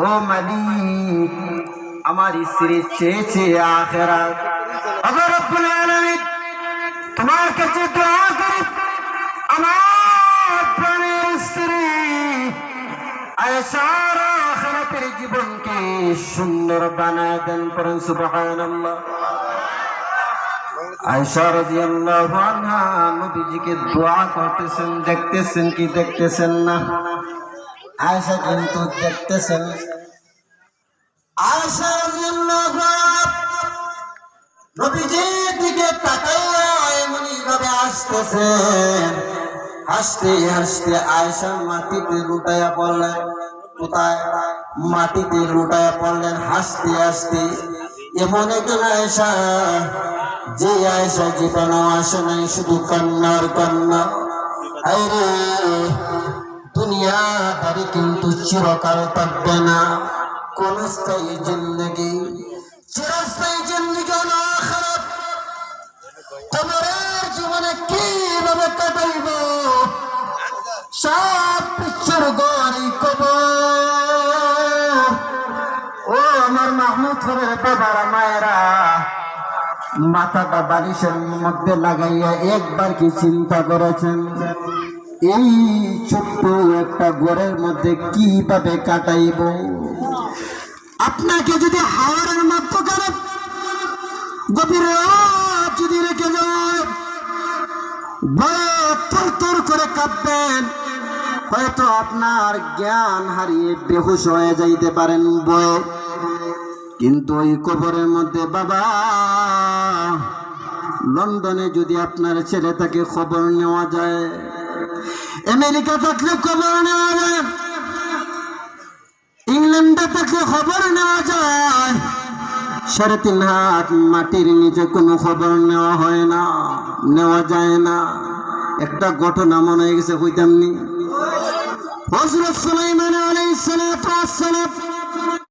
ও আমার স্ত্রী চেয়েছে তোমার কাছে জীবনকে সুন্দর বানায় দেন পরম সুবহানাল্লাহ। নবীজিকে দোয়া করতেছেন, দেখতেছেন কি দেখতেছেন না? আয়েশা কিন্তু দেখতেছেন। রাদিয়াল্লাহু আনহা নবীজির দিকে তাকাইয়া এমনি হাসতে হাসতে আয়সা মাটিতে লুটাইয়া পড়লেন, কোথায়? মাটিতে লুটাইয়া পড়লেন, হাসতে হাসতে। এমন একজন আয়সা, যে আয়সা জীবনও আসে নাই, শুধু কান্নার কান্না। আরে দুনিয়াদারি কিন্তু চিরকাল থাকবে না। কোন স্থায়ী জিন্দগি, চিরস্থায়ী জিন্দগি তোমার জীবনে কীভাবে কাটাইব? সব গড়ি কব ও আমার মাহমুদ মায়েরা, মাথাটা বালিশের মধ্যে লাগাইয়া একবার কি চিন্তা করেছেন? এই ছোট্ট একটা ঘরের মধ্যে কীভাবে কাটাইব? আপনাকে যদি হাওয়ারের মধ্যখানে গভীর রাত যদি রেখে যায় করে কাঁপবেন হয়তো আপনার জ্ঞান হারিয়ে বেহুশ হয়ে যাইতে পারেন বয়ে কিন্তু ওই কবরের মধ্যে বাবা, লন্ডনে যদি আপনার ছেলে তাকে খবর নেওয়া যায় আমেরিকা থাকলে খবর নেওয়া যায়। ইংল্যান্ডে থাকলে খবর নেওয়া যায়। সাড়ে তিন হাত মাটির নিচে কোনো খবর নেওয়া হয় না, নেওয়া যায় না। একটা ঘটনা মনে হয়ে গেছে হইতামনি হজরত সুলাইমান আলাইহিস সালাতু ওয়াস সালাম